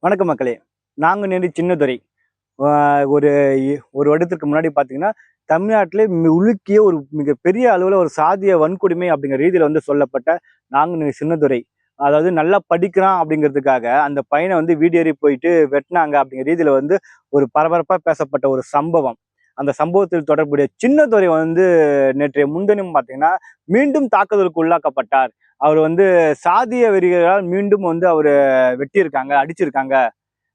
வணக்கம் மக்களே நாங்கள் நேரு சின்னதுரை. ஒரு இ- ஒரு வருடத்திற்கு முன்னாடி பார்த்தீங்கன்னா தமிழ்நாட்டிலே மி- உலுக்கிய ஒரு மிகப்பெரிய அளவில் ஒரு சாதிய வன்கொடுமை அப்படிங்கிற ரீதியில் வந்து சொல்லப்பட்ட நாங்கள் நேரு சின்னதுரை. அதாவது நல்லா படிக்கிறான் அப்படிங்கிறதுக்காக அந்த பையனை வந்து வீடேறி போயிட்டு வெட்டினாங்க அப்படிங்கிற ரீதியில் வந்து ஒரு பரபரப்பாக பேசப்பட்ட ஒரு சம்பவம். அந்த சம்பவத்தில் தொடர்புடைய சின்னதுரை வந்து நேற்றைய முன்தினம் பார்த்தீங்கன்னா மீண்டும் தாக்குதலுக்கு உள்ளாக்கப்பட்டார். அவர் வந்து சாதிய வெறிகளால் மீண்டும் வந்து அவர் வெட்டியிருக்காங்க அடிச்சிருக்காங்க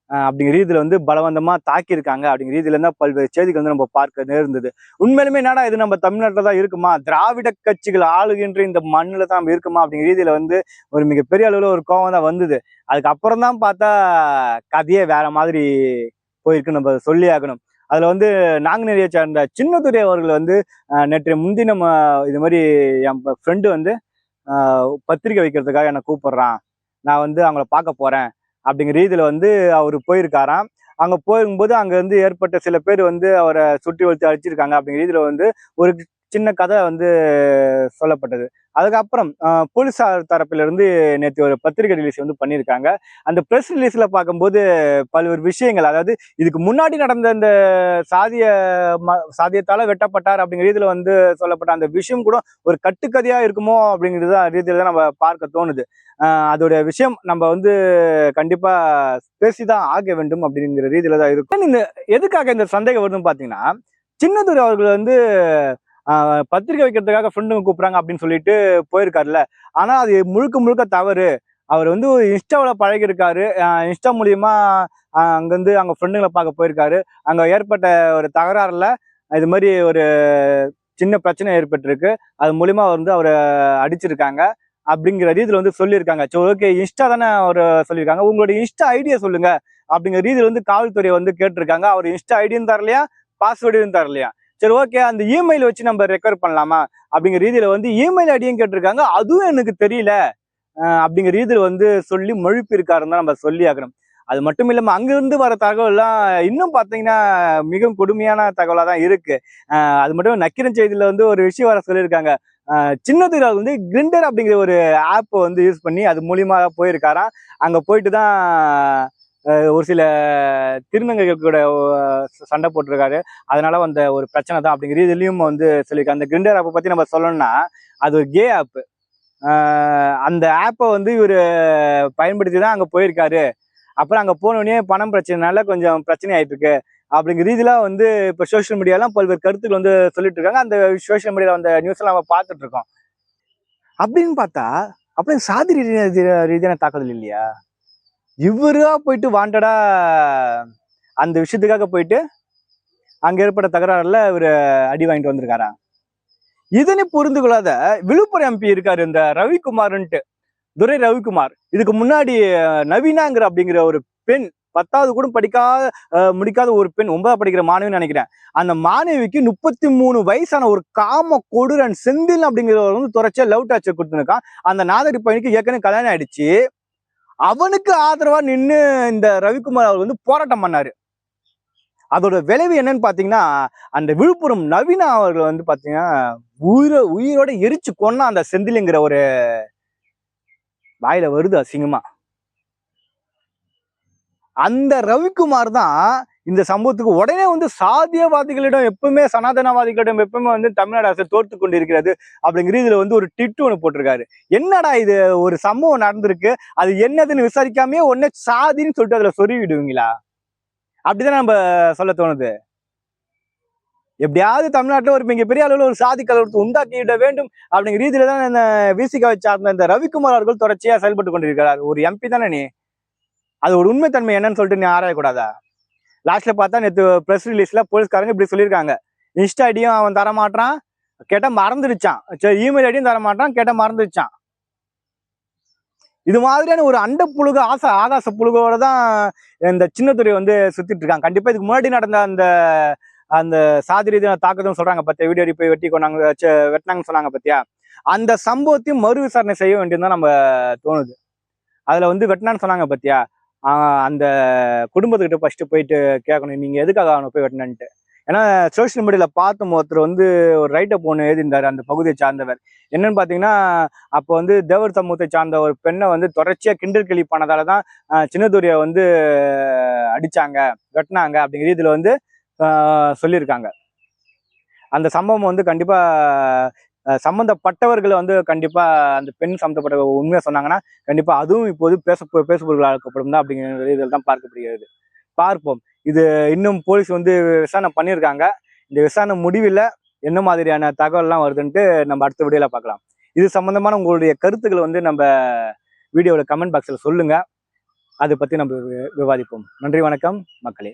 அஹ் அப்படிங்கிற ரீதியில வந்து பலவந்தமா தாக்கியிருக்காங்க அப்படிங்கிற ரீதியில தான் பல்வேறு செய்திகள் வந்து நம்ம பார்க்க நேர்ந்தது. உண்மையிலுமே என்னடா இது நம்ம தமிழ்நாட்டில் தான் இருக்குமா? திராவிட கட்சிகள் ஆளுகின்ற இந்த மண்ணில் தான் நம்ம இருக்குமா? அப்படிங்கிற ரீதியில வந்து ஒரு மிகப்பெரிய அளவில் ஒரு கோவம் தான் வந்தது. அதுக்கப்புறம் தான் பார்த்தா கதையே வேற மாதிரி போயிருக்கு. நம்ம சொல்லி ஆகணும். அதில் வந்து நாங்குநேரியை சேர்ந்த சின்னதுரை அவர்கள் வந்து நேற்று முன்தினம் இது மாதிரி என் ஃப்ரெண்டு வந்து பத்திரிக்கை வைக்கிறதுக்காக என்னை கூப்பிட்றான். நான் வந்து அவங்கள பார்க்க போகிறேன் அப்படிங்கிற ரீதியில் வந்து அவர் போயிருக்காராம். அங்கே போகும்போது அங்கேருந்து ஏற்பட்ட சில பேர் வந்து அவரை சுற்றி வளர்த்து அழிச்சிருக்காங்க. அப்படிங்கிற ரீதியில் வந்து ஒரு சின்ன கதை வந்து சொல்லப்பட்டது. அதுக்கப்புறம் போலீஸார் தரப்பிலிருந்து நேற்று ஒரு பத்திரிகை ரிலீஸ் வந்து பண்ணியிருக்காங்க. அந்த ப்ரெஸ் ரிலீஸில் பார்க்கும்போது பல்வேறு விஷயங்கள் அதாவது இதுக்கு முன்னாடி நடந்த இந்த சாதிய ம சாதியத்தால் வெட்டப்பட்டார் அப்படிங்கிற ரீதியில் வந்து சொல்லப்பட்ட அந்த விஷயம் கூட ஒரு கட்டுக்கதையாக இருக்குமோ அப்படிங்கிறது தான் ரீதியில் தான் நம்ம பார்க்க தோணுது. அதோடைய விஷயம் நம்ம வந்து கண்டிப்பாக பேசி தான் ஆக வேண்டும் அப்படிங்கிற ரீதியில் தான் இருக்கும். இந்த எதுக்காக இந்த சந்தேகம் வருதுன்னு பார்த்தீங்கன்னா சின்னதுரை அவர்கள் வந்து பத்திரிக்கை வைக்கிறதுக்காக ஃப்ரெண்டுங்க கூப்பிடுறாங்க அப்படின்னு சொல்லிட்டு போயிருக்காருல்ல. ஆனா அது முழுக்க முழுக்க தவறு. அவர் வந்து ஒரு இன்ஸ்டாவில் பழகியிருக்காரு. இன்ஸ்டா மூலியமா அங்கேருந்து அங்கிருந்து அங்க ஃப்ரெண்டுங்களை பார்க்க போயிருக்காரு. அங்க ஏற்பட்ட ஒரு தகராறுல இது மாதிரி ஒரு சின்ன பிரச்சனை ஏற்பட்டிருக்கு. அது மூலியமா வந்து அவரை அடிச்சிருக்காங்க அப்படிங்கிற ரீதியில் வந்து சொல்லியிருக்காங்க. சரி ஓகே இன்ஸ்டா தானே அவர் சொல்லியிருக்காங்க. உங்களுடைய இன்ஸ்டா ஐடியா சொல்லுங்க அப்படிங்கிற ரீதியில் வந்து காவல்துறையை வந்து கேட்டிருக்காங்க. அவர் இன்ஸ்டா ஐடியும் தரலையா? பாஸ்வேர்டையும் தரலையா? சரி ஓகே அந்த இமெயில் வச்சு நம்ம ரெக்கவர் பண்ணலாமா? அப்படிங்கிற ரீதியில வந்து இமெயில் ஐடியும் கேட்டிருக்காங்க. அதுவும் எனக்கு தெரியல. அப்படிங்கிற ரீதியில் வந்து சொல்லி மொழிப்பிருக்காருன்னு தான் நம்ம சொல்லி ஆகணும். அது மட்டும் இல்லாம அங்கிருந்து வர தகவல்லாம் இன்னும் பார்த்தீங்கன்னா மிகவும் கொடுமையான தகவலாக தான் இருக்கு. அது மட்டும் நக்கிரன் செய்தியில வந்து ஒரு விஷயம் வர சொல்லியிருக்காங்க. அஹ் வந்து கிரிண்டர் அப்படிங்கிற ஒரு ஆப் வந்து யூஸ் பண்ணி அது மூலியமா போயிருக்காராம். அங்க போயிட்டு தான் ஒரு சில திருநங்கைகள் கூட சண்டை போட்டிருக்காரு. அதனால வந்த ஒரு பிரச்சனை தான் அப்படிங்கிற இதுலேயும் வந்து சொல்லியிருக்காங்க அந்த கிரிண்டர் ஆப்பை பத்தி நம்ம சொல்லணும்னா அது ஒரு கே ஆப் அந்த ஆப்பை வந்து இவர் பயன்படுத்தி தான் அங்க போயிருக்காரு. அப்புறம் அங்க போனோடனே பணம் பிரச்சனைனால கொஞ்சம் பிரச்சனை ஆயிட்டு இருக்கு அப்படிங்கிற ரீதியில வந்து இப்போ சோஷியல் மீடியாலாம் பல்வேறு கருத்துக்கள் வந்து சொல்லிட்டு இருக்காங்க. அந்த சோஷியல் மீடியாவில் அந்த நியூஸ்லாம் நம்ம பார்த்துட்டு இருக்கோம். அப்படின்னு பார்த்தா அப்படியே சாதி ரீதியான ரீதியான தாக்குதல் இல்லையா? இவரா போயிட்டு வாண்டடா அந்த விஷயத்துக்காக போயிட்டு அங்க ஏற்பட்ட தகராறுல இவர் அடி வாங்கிட்டு வந்திருக்காரா? இதனை புரிந்து கொள்ளாத விழுப்புரம் எம்பி இருக்காரு இந்த ரவிக்குமார்ன்ட்டு. துரை ரவிக்குமார். இதுக்கு முன்னாடி நவீனாங்கிற அப்படிங்கிற ஒரு பெண் பத்தாவது கூட படிக்காத முடிக்காத ஒரு பெண் ஒன்பதாவது படிக்கிற மாணவின்னு நினைக்கிறேன். அந்த மாணவிக்கு முப்பத்தி மூணு வயசான ஒரு காம கொடுரன் செந்தில் அப்படிங்கிறவர் வந்து தொடர்ச்சியா லவ் டாச்சர் கொடுத்துருக்கான். அந்த நாதரி பையனுக்கு ஏற்கனவே கல்யாணம் ஆயிடுச்சு. அவனுக்கு ஆதரவா நின்று இந்த ரவிக்குமார் அவர் வந்து போராட்டம் பண்ணாரு. அதோட விளைவு என்னன்னு பாத்தீங்கன்னா அந்த விழுப்புரம் நவீனா அவர்கள் வந்து பாத்தீங்கன்னா உயிரை உயிரோட எரிச்சு கொன்னா அந்த செந்திலுங்கிற ஒரு வாயில வருது அசிங்கமா. அந்த ரவிக்குமார் தான் இந்த சம்பவத்துக்கு உடனே வந்து சாதியவாதிகளிடம் எப்பவுமே சனாதனவாதிகளிடம் எப்பவுமே வந்து தமிழ்நாடு அரசு தோற்று கொண்டு இருக்கிறது அப்படிங்கிற இதுல வந்து ஒரு டிட்டு ஒன்று போட்டிருக்காரு. என்னடா இது? ஒரு சம்பவம் நடந்திருக்கு. அது என்னதுன்னு விசாரிக்காமே உடனே சாதின்னு சொல்லிட்டு அதுல சொருவி விடுவீங்களா அப்படிதான் நம்ம சொல்ல தோணுது. எப்படியாவது தமிழ்நாட்டுல ஒரு மிகப்பெரிய அளவில் ஒரு சாதி கலவரத்தை உண்டாக்கிவிட வேண்டும் அப்படிங்கிற ரீதியில தான் இந்த விசிகாவை சார்ந்த இந்த ரவிக்குமார் அவர்கள் தொடர்ச்சியா செயல்பட்டு கொண்டிருக்கிறார். ஒரு எம்பி தானே நீ? அது ஒரு உண்மைத்தன்மை என்னன்னு சொல்லிட்டு நீ ஆராயக்கூடாதா? லாஸ்ட்ல பார்த்தா நேற்று ப்ரெஸ் ரிலீஸில் போலீஸ்காரங்க இப்படி சொல்லியிருக்காங்க. இன்ஸ்டா ஐடியும் அவன் தரமாட்டான் கேட்டால் கேட்டா மறந்துடுச்சான். சரி இமெயில் ஐடியும் தர மாட்டான் கேட்டா மறந்துடுச்சான். இது மாதிரியான ஒரு அண்ட புழுக ஆசை ஆகாச புழுகோட தான் இந்த சின்னத்துறை வந்து சுத்திட்டு இருக்காங்க கண்டிப்பா இதுக்கு முன்னாடி நடந்த அந்த அந்த சாதி ரீதியான தாக்குதல் சொல்றாங்க பத்தியா? வீடியோ போய் வெட்டி கொண்டாங்க வெட்டினாங்கன்னு சொன்னாங்க பத்தியா? அந்த சம்பவத்தையும் மறு விசாரணை செய்ய வேண்டியதுதான் நம்ம தோணுது. அதுல வந்து வெட்டினான்னு சொன்னாங்க பத்தியா? அந்த குடும்பத்துக்கிட்ட ஃபஸ்ட்டு போயிட்டு கேட்கணும் நீங்கள் எதுக்காக அவனை போய் வெட்டினன்ட்டு? ஏன்னா சோஷியல் மீடியாவில் பார்த்தும் ஒருத்தர் வந்து ஒரு ரைட்டப் ஒன்று எழுதியிருந்தார் அந்த பகுதியை சார்ந்தவர். என்னன்னு பார்த்தீங்கன்னா அப்போ வந்து தேவர் சமூகத்தை சார்ந்த ஒரு பெண்ணை வந்து தொடர்ச்சியாக கிண்டல் கிளி பண்ணதால தான் சின்னதுரியை வந்து அடிச்சாங்க வெட்டினாங்க அப்படிங்கிற ரீதியில் வந்து சொல்லியிருக்காங்க. அந்த சம்பவம் வந்து கண்டிப்பாக சம்மந்தப்பட்டவர்களை வந்து கண்டிப்பாக அந்த பெண் சம்மந்தப்பட்ட உண்மையை சொன்னாங்கன்னா கண்டிப்பாக அதுவும் இப்போது பேச பேசுபொருளாக்கப்படும் தான் அப்படிங்கிற இதில் தான் பார்க்கப்படுகிறது. பார்ப்போம். இது இன்னும் போலீஸ் வந்து விசாரணை பண்ணியிருக்காங்க. இந்த விசாரணை முடிவில் என்ன மாதிரியான தகவல்லாம் வருதுன்ட்டு நம்ம அடுத்த வீடியோவில் பார்க்கலாம். இது சம்மந்தமான உங்களுடைய கருத்துக்களை வந்து நம்ம வீடியோவில் கமெண்ட் பாக்ஸில் சொல்லுங்கள் அதை பற்றி நம்ம வி- விவாதிப்போம். நன்றி வணக்கம் மக்களே.